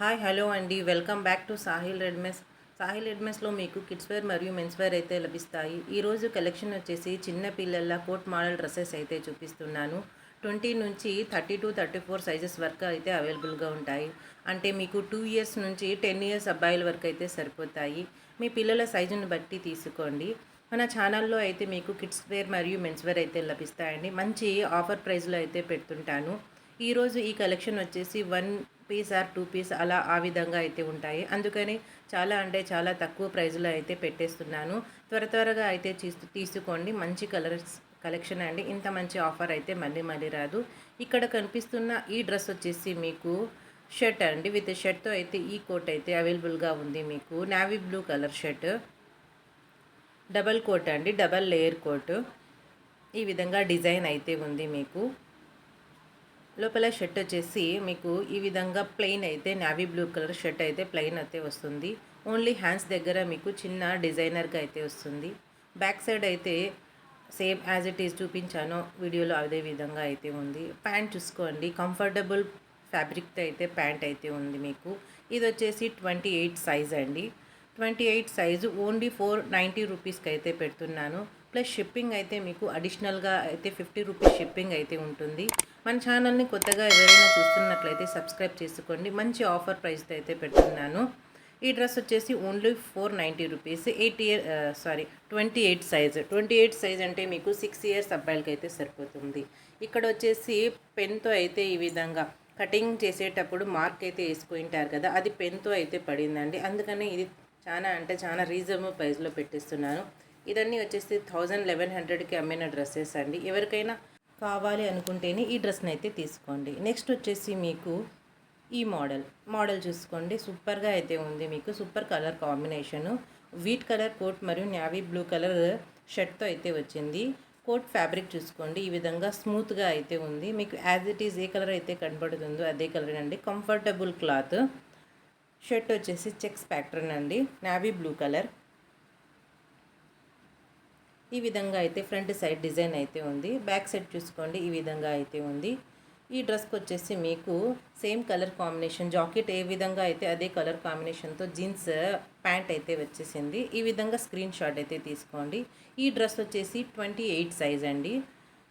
Hi hello అండి. Welcome back to Sahil readymades Sahil రెడ్మెస్లో మీకు kids wear మరియు men's wear అయితే లభిస్తాయి. ఈరోజు కలెక్షన్ వచ్చేసి చిన్న పిల్లల కోట్ మోడల్ డ్రెస్సెస్ అయితే చూపిస్తున్నాను. ట్వంటీ నుంచి thirty to thirty four sizes వరకు అయితే అవైలబుల్గా ఉంటాయి. అంటే మీకు టూ ఇయర్స్ నుంచి టెన్ ఇయర్స్ అబ్బాయిల వరకు అయితే సరిపోతాయి. మీ పిల్లల సైజుని బట్టి తీసుకోండి. మన ఛానల్లో అయితే మీకు కిడ్స్ వేర్ మరియు మెన్స్ వేర్ అయితే లభిస్తాయండి. మంచి ఆఫర్ ప్రైస్లో అయితే పెడుతుంటాను. ఈరోజు ఈ కలెక్షన్ వచ్చేసి one piece or two piece అలా ఆ విధంగా అయితే ఉంటాయి. అందుకని చాలా అంటే చాలా తక్కువ ప్రైజ్లో అయితే పెట్టేస్తున్నాను. త్వర త్వరగా అయితే తీసుకోండి. మంచి కలర్స్ కలెక్షన్ అండి. ఇంత మంచి ఆఫర్ అయితే మళ్ళీ మళ్ళీ రాదు. ఇక్కడ కనిపిస్తున్న ఈ డ్రెస్ వచ్చేసి మీకు షర్ట్ అండి. విత్ షర్ట్తో అయితే ఈ కోట్ అయితే అవైలబుల్గా ఉంది మీకు. Navy blue colour shirt. Double coat అండి. Double layer coat. ఈ విధంగా డిజైన్ అయితే ఉంది మీకు. లోపల షర్ట్ వచ్చేసి మీకు ఈ విధంగా ప్లెయిన్ అయితే నావీ బ్లూ కలర్ షర్ట్ అయితే ప్లెయిన్ అయితే వస్తుంది. ఓన్లీ హ్యాండ్స్ దగ్గర మీకు చిన్న డిజైనర్గా అయితే వస్తుంది. బ్యాక్ సైడ్ అయితే సేమ్ యాజ్ ఇట్ ఈస్ చూపించాను. వీడియోలో అదే విధంగా అయితే ఉంది. ప్యాంట్ చూసుకోండి. కంఫర్టబుల్ ఫ్యాబ్రిక్తో అయితే ప్యాంట్ అయితే ఉంది మీకు. ఇది వచ్చేసి ట్వంటీ ఎయిట్ సైజ్ అండి. Twenty eight size only four ninety రూపీస్కి అయితే పెడుతున్నాను. ప్లస్ షిప్పింగ్ అయితే మీకు అడిషనల్గా అయితే ఫిఫ్టీ రూపీస్ షిప్పింగ్ అయితే ఉంటుంది. మన ఛానల్ని కొత్తగా ఎవరైనా చూస్తున్నట్లయితే సబ్స్క్రైబ్ చేసుకోండి. మంచి ఆఫర్ ప్రైస్తో అయితే పెడుతున్నాను ఈ డ్రెస్ వచ్చేసి only four ninety rupees. Eight year sorry twenty eight size. Twenty eight size అంటే మీకు సిక్స్ ఇయర్స్ అబ్బాయిలకి అయితే సరిపోతుంది. ఇక్కడ వచ్చేసి పెన్తో అయితే ఈ విధంగా కటింగ్ చేసేటప్పుడు మార్క్ అయితే వేసుకుంటారు కదా అది పెన్తో అయితే పడిందండి. అందుకని ఇది చాలా అంటే చాలా రీజనబుల్ ప్రైస్లో పెట్టిస్తున్నాను. ఇదన్నీ వచ్చేసి థౌజండ్ లెవెన్ హండ్రెడ్కి అమ్మిన డ్రెస్సెస్ అండి. ఎవరికైనా కావాలి అనుకుంటేనే ఈ డ్రెస్ని అయితే తీసుకోండి. నెక్స్ట్ వచ్చేసి మీకు ఈ మోడల్. మోడల్ చూసుకోండి. సూపర్గా అయితే ఉంది మీకు. Super colour combination. Wheat colour coat మరియు నావీ బ్లూ కలర్ షర్ట్తో అయితే వచ్చింది. కోట్ ఫ్యాబ్రిక్ చూసుకోండి. ఈ విధంగా స్మూత్గా అయితే ఉంది. మీకు యాజ్ ఇట్ ఈజ్ ఏ కలర్ అయితే కనబడుతుందో అదే కలర్ అండి. Comfortable cloth. షర్ట్ వచ్చేసి చెక్స్ ప్యాటర్న్ అండి. Navy blue colour. ఈ విధంగా అయితే ఫ్రంట్ సైడ్ డిజైన్ అయితే ఉంది. బ్యాక్ సైడ్ చూసుకోండి ఈ విధంగా అయితే ఉంది. ఈ డ్రెస్కి వచ్చేసి మీకు సేమ్ కలర్ కాంబినేషన్ జాకెట్ ఏ విధంగా అయితే అదే కలర్ కాంబినేషన్తో జీన్స్ ప్యాంట్ అయితే వచ్చేసింది. ఈ విధంగా స్క్రీన్ షాట్ అయితే తీసుకోండి. ఈ డ్రెస్ వచ్చేసి ట్వంటీ ఎయిట్ సైజ్ అండి.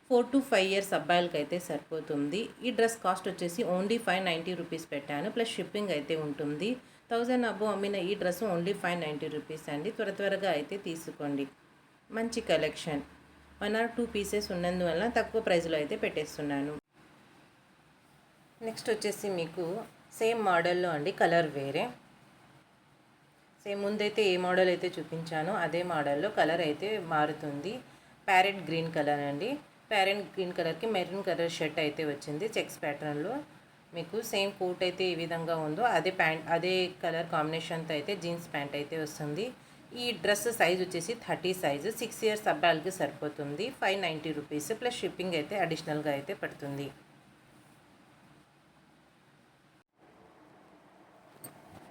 ఫోర్ టు ఫైవ్ ఇయర్స్ అబ్బాయిలకి అయితే సరిపోతుంది. ఈ డ్రెస్ కాస్ట్ వచ్చేసి ఓన్లీ ఫైవ్ నైంటీ రూపీస్ పెట్టాను. ప్లస్ షిప్పింగ్ అయితే ఉంటుంది. థౌజండ్ అబ్బో అమ్మిన ఈ dress only five ninety rupees అండి. త్వర త్వరగా అయితే తీసుకోండి. మంచి collection. One or two pieces ఉన్నందువల్ల తక్కువ ప్రైస్లో అయితే పెట్టేస్తున్నాను. నెక్స్ట్ వచ్చేసి మీకు సేమ్ మోడల్లో అండి కలర్ వేరే. సేమ్ ముందైతే ఏ మోడల్ అయితే చూపించానో అదే మోడల్లో కలర్ అయితే మారుతుంది. ప్యారెట్ గ్రీన్ కలర్ అండి. ప్యారెట్ గ్రీన్ కలర్కి మెరూన్ కలర్ షర్ట్ అయితే వచ్చింది చెక్స్ ప్యాటర్న్లో. మీకు సేమ్ కోట్ అయితే ఏ విధంగా ఉందో అదే ప్యాంట్ అదే కలర్ కాంబినేషన్తో అయితే జీన్స్ ప్యాంట్ అయితే వస్తుంది. ఈ డ్రెస్ సైజ్ వచ్చేసి థర్టీ సైజు. సిక్స్ ఇయర్స్ అబ్బాయిలకి సరిపోతుంది. Five ninety rupees. Plus shipping అయితే అడిషనల్గా అయితే పడుతుంది.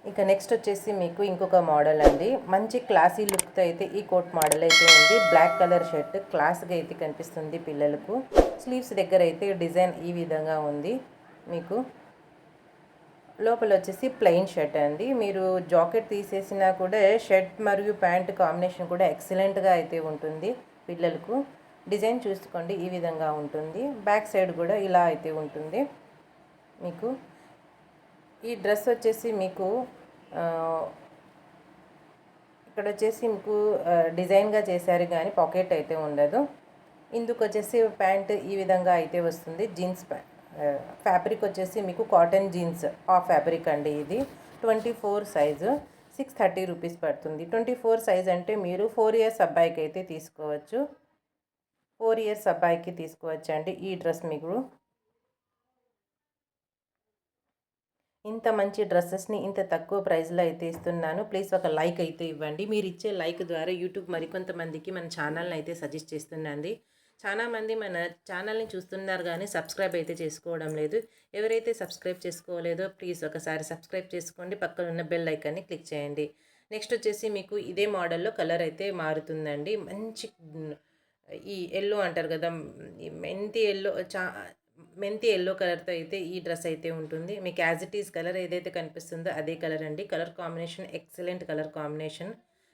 ఇక నెక్స్ట్ వచ్చేసి మీకు ఇంకొక మోడల్ అండి. మంచి క్లాసీ లుక్తో అయితే ఈ కోట్ మోడల్ అయితే ఉంది. Black colour shirt. క్లాస్గా అయితే కనిపిస్తుంది పిల్లలకు. స్లీవ్స్ దగ్గర అయితే డిజైన్ ఈ విధంగా ఉంది. మీకు లోపల వచ్చేసి ప్లెయిన్ షర్ట్ అండి. మీరు జాకెట్ తీసేసినా కూడా షర్ట్ మరియు ప్యాంట్ కాంబినేషన్ కూడా ఎక్సలెంట్గా అయితే ఉంటుంది పిల్లలకు. డిజైన్ చూసుకోండి ఈ విధంగా ఉంటుంది. బ్యాక్ సైడ్ కూడా ఇలా అయితే ఉంటుంది. మీకు ఈ డ్రెస్ వచ్చేసి మీకు ఇక్కడ వచ్చేసి మీకు డిజైన్గా చేశారు కానీ పాకెట్ అయితే ఉండదు. ఇందుకు వచ్చేసి ప్యాంట్ ఈ విధంగా అయితే వస్తుంది జీన్స్ ప్యాంట్. ఫ్యాబ్రిక్ వచ్చేసి మీకు కాటన్ జీన్స్ ఆ ఫ్యాబ్రిక్ అండి ఇది. Twenty four size six thirty rupees పడుతుంది. ట్వంటీ ఫోర్ సైజ్ అంటే మీరు ఫోర్ ఇయర్స్ అబ్బాయికి అయితే తీసుకోవచ్చు. ఫోర్ ఇయర్స్ అబ్బాయికి తీసుకోవచ్చు అండి ఈ డ్రెస్ మీకు. ఇంత మంచి డ్రెస్సెస్ని ఇంత తక్కువ ప్రైస్లో అయితే ఇస్తున్నాను. ప్లీజ్ ఒక లైక్ అయితే ఇవ్వండి. మీరు ఇచ్చే లైక్ ద్వారా యూట్యూబ్ మరికొంతమందికి మన ఛానల్ని అయితే సజెస్ట్ చేస్తుందండి చాలామంది మన ఛానల్ని చూస్తున్నారు కానీ సబ్స్క్రైబ్ అయితే చేసుకోవడం లేదు. ఎవరైతే సబ్స్క్రైబ్ చేసుకోలేదో ప్లీజ్ ఒకసారి సబ్స్క్రైబ్ చేసుకోండి. పక్కన ఉన్న బెల్ ఐకాన్ని క్లిక్ చేయండి. నెక్స్ట్ వచ్చేసి మీకు ఇదే మోడల్లో కలర్ అయితే మారుతుందండి. మంచి ఈ ఎల్లో అంటారు కదా మెంతి ఎల్లో చా మెంతి ఎల్లో కలర్తో అయితే ఈ డ్రెస్ అయితే ఉంటుంది. మీకు యాజ్ ఇట్ ఈస్ కలర్ ఏదైతే కనిపిస్తుందో అదే కలర్ అండి. Colour combination excellent colour combination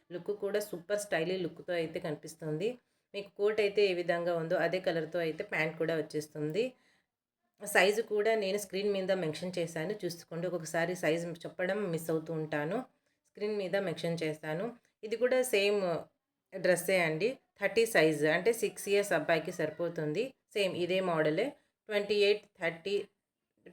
look కూడా సూపర్ స్టైలీ లుక్తో అయితే కనిపిస్తుంది. మీకు కోట్ అయితే ఏ విధంగా ఉందో అదే కలర్తో అయితే ప్యాంట్ కూడా వచ్చేస్తుంది. సైజు కూడా నేను స్క్రీన్ మీద మెన్షన్ చేశాను. చూసుకోండి ఒక్కొక్కసారి సైజు చెప్పడం మిస్ అవుతూ ఉంటాను. స్క్రీన్ మీద మెన్షన్ చేస్తాను ఇది కూడా సేమ్ డ్రెస్సే అండి. థర్టీ సైజ్ అంటే సిక్స్ ఇయర్స్ అబ్బాయికి సరిపోతుంది. సేమ్ ఇదే మోడలే. Twenty eight thirty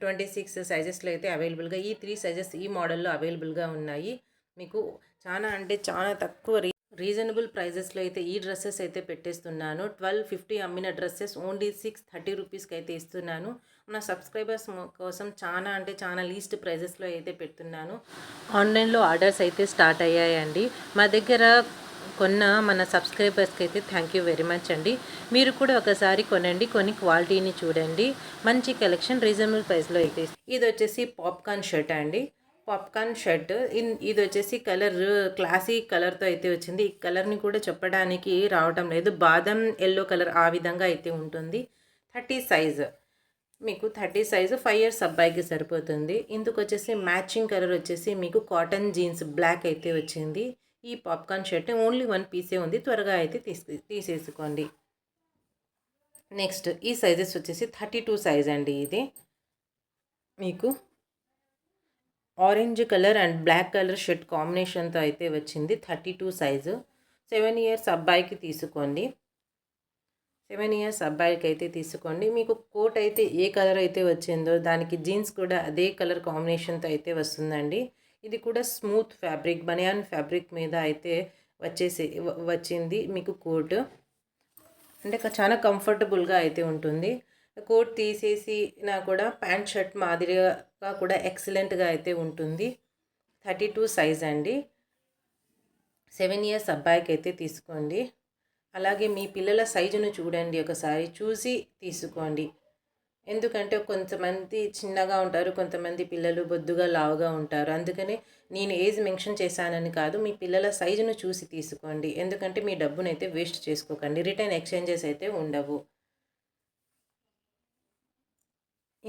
twenty six సైజెస్లో అయితే అవైలబుల్గా ఈ త్రీ సైజెస్ ఈ మోడల్లో అవైలబుల్గా ఉన్నాయి. మీకు చాలా అంటే చాలా తక్కువ రీజనబుల్ ప్రైజెస్లో అయితే ఈ డ్రెస్సెస్ అయితే పెట్టేస్తున్నాను. ట్వెల్వ్ ఫిఫ్టీ అమ్మిన డ్రెస్సెస్ ఓన్లీ సిక్స్ థర్టీ రూపీస్కి అయితే ఇస్తున్నాను. నా సబ్స్క్రైబర్స్ కోసం చాలా అంటే చాలా లీస్ట్ ప్రైజెస్లో అయితే పెడుతున్నాను. ఆన్లైన్లో ఆర్డర్స్ అయితే స్టార్ట్ అయ్యాయండి. మా దగ్గర కొన్న మన సబ్స్క్రైబర్స్కి అయితే థ్యాంక్ యూ వెరీ మచ్ అండి. మీరు కూడా ఒకసారి కొనండి. కొన్ని క్వాలిటీని చూడండి. మంచి కలెక్షన్ రీజనబుల్ ప్రైస్లో అయితే ఇది వచ్చేసి పాప్కార్న్ షర్ట్ అండి. పాప్కార్న్ షర్ట్ ఇన్ ఇది వచ్చేసి కలర్ క్లాసీ కలర్తో అయితే వచ్చింది. ఈ కలర్ని కూడా చెప్పడానికి రావటం లేదు. బాదం ఎల్లో కలర్ ఆ విధంగా అయితే ఉంటుంది. థర్టీ సైజ్ మీకు థర్టీ సైజు ఫైవ్ ఇయర్స్ అబ్బాయికి సరిపోతుంది. ఇందుకు వచ్చేసి మ్యాచింగ్ కలర్ వచ్చేసి మీకు కాటన్ జీన్స్ బ్లాక్ అయితే వచ్చింది. ఈ పాప్కార్న్ షర్ట్ ఓన్లీ వన్ పీసే ఉంది. త్వరగా అయితే తీసి తీసేసుకోండి. నెక్స్ట్ ఈ సైజెస్ వచ్చేసి థర్టీ టూ సైజ్ అండి ఇది. మీకు orange colour and black colour shirt కాంబినేషన్తో అయితే వచ్చింది. Thirty two size. Seven years అబ్బాయికి తీసుకోండి. సెవెన్ ఇయర్స్ అబ్బాయికి అయితే తీసుకోండి. మీకు కోట్ అయితే ఏ కలర్ అయితే వచ్చిందో దానికి జీన్స్ కూడా అదే కలర్ కాంబినేషన్తో అయితే వస్తుందండి. ఇది కూడా స్మూత్ ఫ్యాబ్రిక్ బనియాన్ ఫ్యాబ్రిక్ మీద అయితే వచ్చేసి వచ్చింది మీకు కోట్. అంటే చాలా కంఫర్టబుల్గా అయితే ఉంటుంది. కోట్ తీసేసినా కూడా ప్యాంట్ షర్ట్ మాదిరిగా కూడా ఎక్సలెంట్గా అయితే ఉంటుంది. థర్టీ టూ సైజ్ అండి. సెవెన్ ఇయర్స్ అబ్బాయికి అయితే తీసుకోండి. అలాగే మీ పిల్లల సైజును చూడండి ఒకసారి. చూసి తీసుకోండి. ఎందుకంటే కొంతమంది చిన్నగా ఉంటారు కొంతమంది పిల్లలు బొద్దుగా లావుగా ఉంటారు. అందుకనే నేను ఏజ్ మెన్షన్ చేశానని కాదు మీ పిల్లల సైజును చూసి తీసుకోండి. ఎందుకంటే మీ డబ్బునైతే వేస్ట్ చేసుకోకండి. రిటర్న్ ఎక్స్చేంజెస్ అయితే ఉండవు.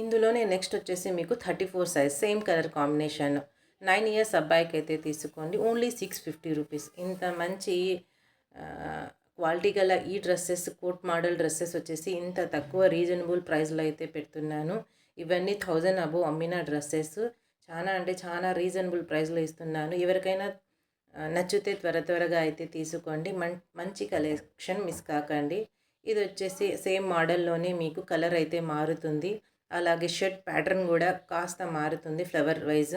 ఇందులోనే నెక్స్ట్ వచ్చేసి మీకు thirty four size same colour combination nine years అబ్బాయికి అయితే తీసుకోండి. ఓన్లీ సిక్స్ ఫిఫ్టీ రూపీస్ ఇంత మంచి క్వాలిటీ గల ఈ డ్రెస్సెస్ కోట్ మోడల్ డ్రెస్సెస్ వచ్చేసి ఇంత తక్కువ రీజనబుల్ ప్రైస్లో అయితే పెడుతున్నాను. ఇవన్నీ థౌజండ్ అబోవ్ అమ్మిన డ్రెస్సెస్ చాలా అంటే చాలా రీజనబుల్ ప్రైస్లో ఇస్తున్నాను. ఎవరికైనా నచ్చితే త్వర త్వరగా అయితే తీసుకోండి. మం మంచి కలెక్షన్ మిస్ కాకండి. ఇది వచ్చేసి సేమ్ మోడల్లోనే మీకు కలర్ అయితే మారుతుంది. అలాగే షర్ట్ ప్యాటర్న్ కూడా కాస్త మారుతుంది ఫ్లవర్ వైజ్.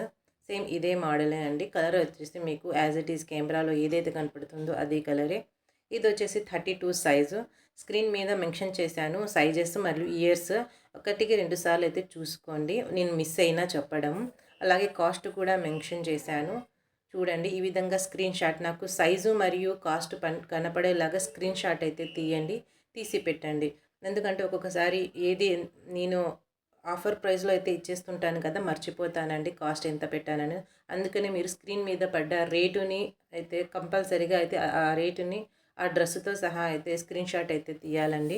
సేమ్ ఇదే మోడలే అండి. కలర్ వచ్చేసి మీకు యాజ్ ఇట్ ఈస్ కెమెరాలో ఏదైతే కనపడుతుందో అదే కలరే. ఇది వచ్చేసి థర్టీ టూ సైజు. స్క్రీన్ మీద మెన్షన్ చేశాను సైజెస్ మరియు ఇయర్స్. ఒకటికి రెండు సార్లు అయితే చూసుకోండి. నేను మిస్ అయినా చెప్పడం. అలాగే కాస్ట్ కూడా మెన్షన్ చేశాను. చూడండి ఈ విధంగా స్క్రీన్ షాట్ నాకు సైజు మరియు కాస్ట్ పన్ కనపడేలాగా స్క్రీన్ షాట్ అయితే తీయండి. తీసి పెట్టండి. ఎందుకంటే ఒక్కొక్కసారి ఏది నేను ఆఫర్ ప్రైస్లో అయితే ఇచ్చేస్తుంటాను కదా మర్చిపోతానండి కాస్ట్ ఎంత పెట్టానని. అందుకని మీరు స్క్రీన్ మీద పడ్డ రేటుని అయితే కంపల్సరీగా అయితే ఆ రేటుని ఆ డ్రెస్సుతో సహా అయితే స్క్రీన్ షాట్ అయితే తీయాలండి.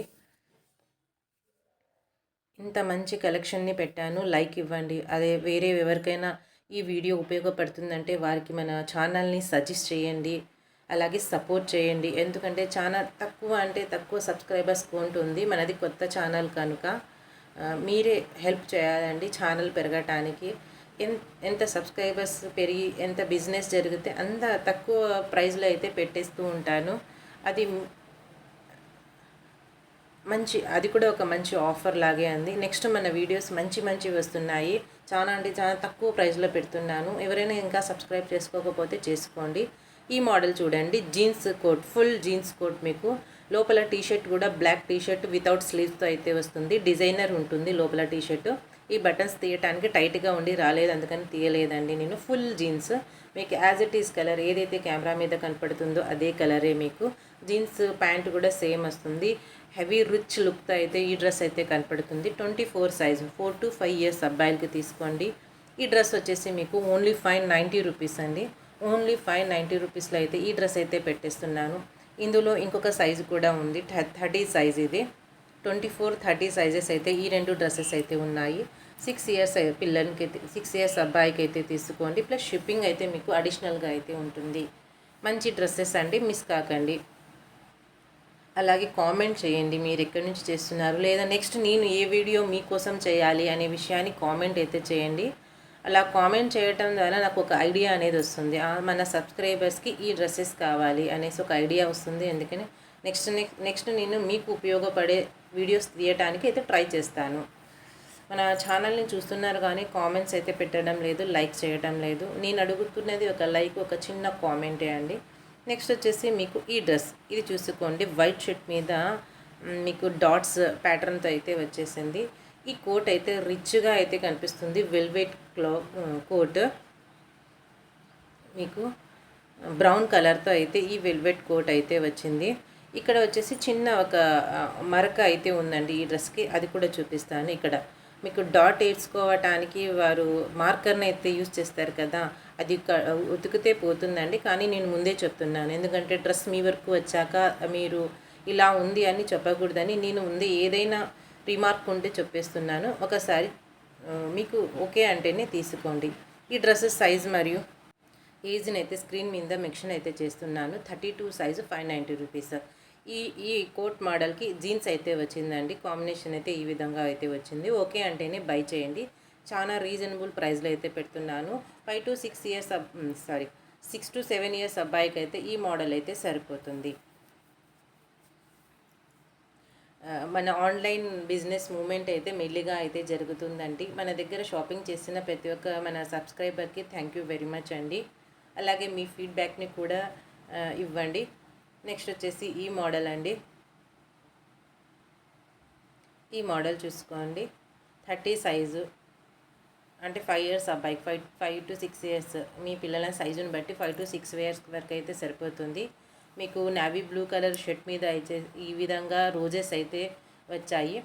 ఇంత మంచి కలెక్షన్ని పెట్టాను లైక్ ఇవ్వండి. అదే వేరే ఎవరికైనా ఈ వీడియో ఉపయోగపడుతుందంటే వారికి మన ఛానల్ని సజెస్ట్ చేయండి అలాగే సపోర్ట్ చేయండి. ఎందుకంటే చాలా తక్కువ అంటే తక్కువ సబ్స్క్రైబర్స్ ఉంటుంది మనది కొత్త ఛానల్ కనుక. మీరే హెల్ప్ చేయాలండి ఛానల్ పెరగటానికి. ఎంత సబ్స్క్రైబర్స్ పెరిగి ఎంత బిజినెస్ జరిగితే అంత తక్కువ ప్రైస్లో అయితే పెట్టేస్తూ ఉంటాను. అది మంచి అది కూడా ఒక మంచి ఆఫర్ లాగే ఉంది. నెక్స్ట్ మన వీడియోస్ మంచి మంచి వస్తున్నాయి. చాలా అంటే చాలా తక్కువ ప్రైస్లో పెడుతున్నాను. ఎవరైనా ఇంకా సబ్స్క్రైబ్ చేసుకోకపోతే చేసుకోండి. ఈ మోడల్ చూడండి. Jeans coat full jeans coat మీకు. లోపల టీషర్ట్ కూడా బ్లాక్ టీషర్ట్ వితౌట్ స్లీవ్స్తో అయితే వస్తుంది. డిజైనర్ ఉంటుంది లోపల టీషర్ట్. ఈ బటన్స్ తీయటానికి టైట్గా ఉండి రాలేదు అందుకని తీయలేదండి నేను. Full jeans. మీకు యాజ్ ఇట్ ఈస్ కలర్ ఏదైతే కెమెరా మీద కనపడుతుందో అదే కలరే మీకు. జీన్స్ ప్యాంట్ కూడా సేమ్ వస్తుంది. హెవీ రిచ్ లుక్తో అయితే ఈ డ్రెస్ అయితే కనపడుతుంది. Twenty four size four to five years అబ్బాయిలకి తీసుకోండి. ఈ డ్రెస్ వచ్చేసి మీకు ఓన్లీ ఫైవ్ నైంటీ రూపీస్ అండి. ఓన్లీ ఫైవ్ నైంటీ రూపీస్లో అయితే ఈ డ్రెస్ అయితే పెట్టేస్తున్నాను. ఇందులో ఇంకొక సైజు కూడా ఉంది. థర్టీ సైజ్ ఇది. ట్వంటీ ఫోర్ థర్టీ సైజెస్ అయితే ఈ రెండు డ్రెస్సెస్ అయితే ఉన్నాయి. సిక్స్ ఇయర్స్ పిల్లలకి అయితే సిక్స్ ఇయర్స్ అబ్బాయికి అయితే తీసుకోండి. ప్లస్ షిప్పింగ్ అయితే మీకు అడిషనల్గా అయితే ఉంటుంది. మంచి డ్రెస్సెస్ అండి మిస్ కాకండి. అలాగే కామెంట్ చేయండి మీరు ఎక్కడి నుంచి చేస్తున్నారు? లేదా నెక్స్ట్ నేను ఏ వీడియో మీకోసం చేయాలి అనే విషయాన్ని కామెంట్ అయితే చేయండి. అలా కామెంట్ చేయటం ద్వారా నాకు ఒక ఐడియా అనేది వస్తుంది. మన సబ్స్క్రైబర్స్కి ఈ డ్రెస్సెస్ కావాలి అనేసి ఒక ఐడియా వస్తుంది. అందుకని నెక్స్ట్ నెక్స్ట్ నేను మీకు ఉపయోగపడే వీడియోస్ తీయటానికి అయితే ట్రై చేస్తాను. మన ఛానల్ని చూస్తున్నారు కానీ కామెంట్స్ అయితే పెట్టడం లేదు లైక్ చేయడం లేదు. నేను అడుగుతున్నది ఒక లైక్ ఒక చిన్న కామెంటే అండి. నెక్స్ట్ వచ్చేసి మీకు ఈ డ్రెస్ ఇది చూసుకోండి. వైట్ షర్ట్ మీద మీకు డాట్స్ ప్యాటర్న్తో అయితే వచ్చేసింది. ఈ కోట్ అయితే రిచ్గా అయితే కనిపిస్తుంది. వెల్వెట్ క్లా కోట్. మీకు బ్రౌన్ కలర్తో అయితే ఈ వెల్వెట్ కోట్ అయితే వచ్చింది. ఇక్కడ వచ్చేసి చిన్న ఒక మరక అయితే ఉందండి ఈ డ్రెస్కి. అది కూడా చూపిస్తాను ఇక్కడ. మీకు డాట్ వేసుకోవటానికి వారు మార్కర్ని అయితే యూస్ చేస్తారు కదా అది ఉతికితే పోతుందండి. కానీ నేను ముందే చెప్తున్నాను. ఎందుకంటే డ్రెస్ మీ వరకు వచ్చాక మీరు ఇలా ఉంది అని చెప్పకూడదని నేను ముందే ఏదైనా రిమార్క్ ఉంటే చెప్పేస్తున్నాను. ఒకసారి మీకు ఓకే అంటేనే తీసుకోండి. ఈ డ్రెస్సెస్ సైజ్ మరియు ఏజ్ని అయితే స్క్రీన్ మీద మెన్షన్ అయితే చేస్తున్నాను. Thirty two size five ninety rupees ఈ ఈ కోట్ మోడల్కి జీన్స్ అయితే వచ్చిందండి. కాంబినేషన్ అయితే ఈ విధంగా అయితే వచ్చింది. ఓకే అంటేనే బై చేయండి. చాలా రీజనబుల్ ప్రైస్లో అయితే పెడుతున్నాను. Five to six years sorry six to seven years అబ్బాయికి అయితే ఈ మోడల్ అయితే సరిపోతుంది. మన ఆన్లైన్ బిజినెస్ మూమెంట్ అయితే మెల్లిగా అయితే జరుగుతుందండి. మన దగ్గర షాపింగ్ చేసిన ప్రతి ఒక్క మన సబ్స్క్రైబర్కి థ్యాంక్ యూ వెరీ మచ్ అండి. అలాగే మీ ఫీడ్బ్యాక్ని కూడా ఇవ్వండి. నెక్స్ట్ వచ్చేసి ఈ మోడల్ అండి. ఈ మోడల్ చూసుకోండి. Thirty size. అంటే ఫైవ్ ఇయర్స్ అబ్బాయికి. Five five to six years మీ పిల్లల సైజుని బట్టి ఫైవ్ టు సిక్స్ ఇయర్స్ వరకు అయితే సరిపోతుంది. మీకు నావీ బ్లూ కలర్ షర్ట్ మీద అయితే ఈ విధంగా రోజెస్ అయితే వచ్చాయి.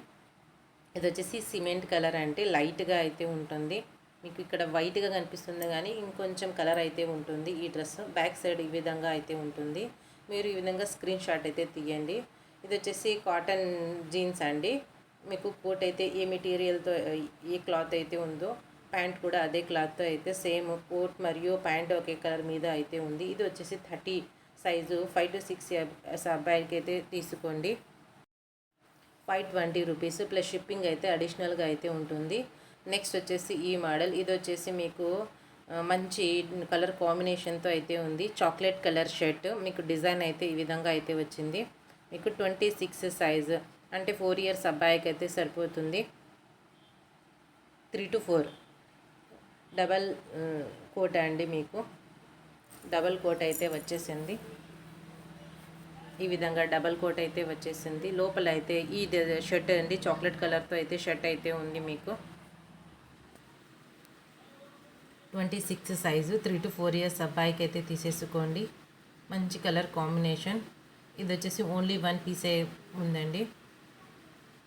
ఇది వచ్చేసి సిమెంట్ కలర్ అంటే లైట్గా అయితే ఉంటుంది. మీకు ఇక్కడ వైట్గా కనిపిస్తుంది కానీ ఇంకొంచెం కలర్ అయితే ఉంటుంది ఈ డ్రెస్ బ్యాక్ సైడ్ ఈ విధంగా అయితే ఉంటుంది. మీరు ఈ విధంగా స్క్రీన్ షాట్ అయితే తీయండి. ఇది వచ్చేసి కాటన్ జీన్స్ అండి. మీకు కోట్ అయితే ఏ మెటీరియల్తో ఏ క్లాత్ అయితే ఉందో ప్యాంట్ కూడా అదే క్లాత్తో అయితే సేమ్ కోట్ మరియు ప్యాంట్ ఒకే కలర్ మీద అయితే ఉంది. ఇది వచ్చేసి thirty size five to six years అయితే తీసుకోండి. Five twenty rupees plus shipping అయితే అడిషనల్గా అయితే ఉంటుంది. నెక్స్ట్ వచ్చేసి ఈ మోడల్. ఇది వచ్చేసి మీకు మంచి కలర్ కాంబినేషన్తో అయితే ఉంది. Chocolate colour shirt. మీకు డిజైన్ అయితే ఈ విధంగా అయితే వచ్చింది. మీకు ట్వంటీ సిక్స్ సైజ్. అంటే ఫోర్ ఇయర్స్ అబ్బాయికి అయితే సరిపోతుంది. Three to four. Double coat అండి మీకు. డబల్ కోట్ అయితే వచ్చేసింది. ఈ విధంగా డబల్ కోట్ అయితే వచ్చేసింది. లోపల అయితే ఈ షర్ట్ అండి చాక్లెట్ కలర్తో అయితే షర్ట్ అయితే ఉంది మీకు. Twenty six size three to four years అబ్బాయికి అయితే తీసేసుకోండి. మంచి కలర్ కాంబినేషన్. ఇది వచ్చేసి ఓన్లీ వన్ పీసే ఉందండి.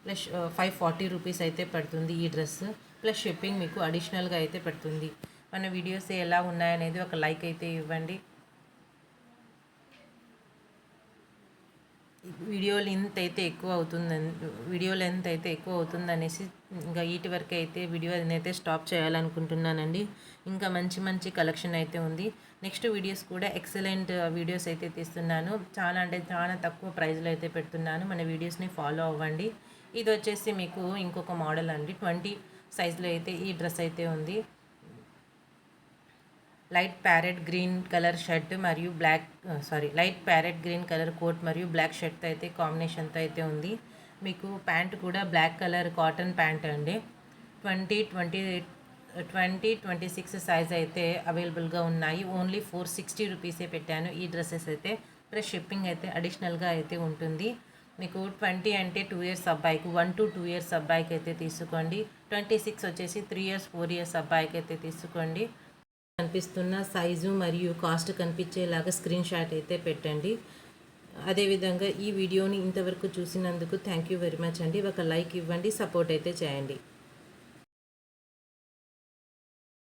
ప్లస్ ఫైవ్ ఫార్టీ రూపీస్ అయితే పడుతుంది ఈ డ్రెస్. ప్లస్ షిప్పింగ్ మీకు అడిషనల్గా అయితే పడుతుంది. మన వీడియోస్ ఎలా ఉన్నాయనేది ఒక లైక్ అయితే ఇవ్వండి. వీడియో లెంత్ అయితే ఎక్కువ అవుతుందని వీడియో లెంత్ అయితే ఎక్కువ అవుతుంది అనేసి ఇంకా ఈటి వరకు అయితే వీడియో అయితే స్టాప్ చేయాలనుకుంటున్నానండి. ఇంకా మంచి మంచి కలెక్షన్ అయితే ఉంది. నెక్స్ట్ వీడియోస్ కూడా ఎక్సలెంట్ వీడియోస్ అయితే తీస్తున్నాను. చాలా అంటే చాలా తక్కువ ప్రైస్లో అయితే పెడుతున్నాను. మన వీడియోస్ని ఫాలో అవ్వండి. ఇది వచ్చేసి మీకు ఇంకొక మోడల్ అండి. ట్వంటీ సైజ్లో అయితే ఈ డ్రెస్ అయితే ఉంది. Light parrot green colour shirt మరియు black sorry light parrot green colour coat మరియు బ్లాక్ షర్ట్తో అయితే కాంబినేషన్తో అయితే ఉంది. మీకు ప్యాంట్ కూడా బ్లాక్ కలర్ కాటన్ ప్యాంట్ అండి. Twenty twenty twenty twenty six size అయితే అవైలబుల్గా ఉన్నాయి. ఓన్లీ ఫోర్ సిక్స్టీ రూపీసే పెట్టాను. ఈ డ్రెస్సెస్ అయితే ప్లస్ షిప్పింగ్ అయితే అడిషనల్గా అయితే ఉంటుంది. మీకు ట్వంటీ అంటే టూ ఇయర్స్ అబ్బాయికి వన్ టు టూ ఇయర్స్ అబ్బాయికి అయితే తీసుకోండి. ట్వంటీ సిక్స్ వచ్చేసి త్రీ ఇయర్స్ ఫోర్ ఇయర్స్ అబ్బాయికి అయితే తీసుకోండి. కనిపిస్తున్న సైజు మరియు కాస్ట్ కనిపించేలాగా స్క్రీన్ షాట్ అయితే పెట్టండి. అదేవిధంగా ఈ వీడియోని ఇంతవరకు చూసినందుకు థ్యాంక్ యూ వెరీ మచ్ అండి. ఒక లైక్ ఇవ్వండి సపోర్ట్ అయితే చేయండి.